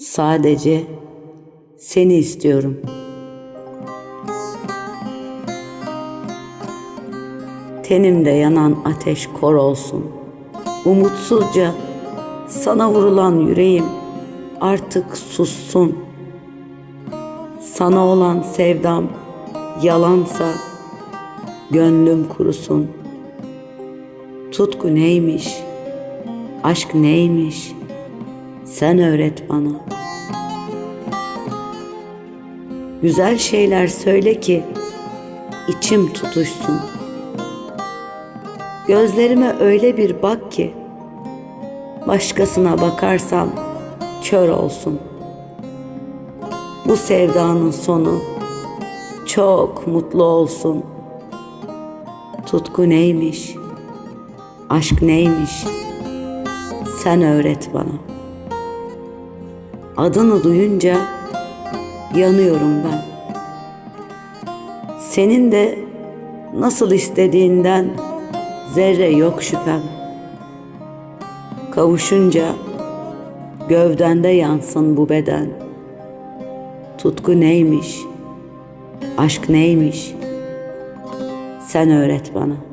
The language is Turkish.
Sadece seni istiyorum. Tenimde yanan ateş kor olsun. Umutsuzca sana vurulan yüreğim artık sussun. Sana olan sevdam yalansa gönlüm kurusun. Tutku neymiş? Aşk neymiş? Sen öğret bana. Güzel şeyler söyle ki içim tutuşsun. Gözlerime öyle bir bak ki başkasına bakarsam kör olsun. Bu sevdanın sonu çok mutlu olsun. Tutku neymiş? Aşk neymiş? Sen öğret bana. Adını duyunca yanıyorum ben. Senin de nasıl istediğinden zerre yok şüphem. Kavuşunca gövdende yansın bu beden. Tutku neymiş? Aşk neymiş? Sen öğret bana.''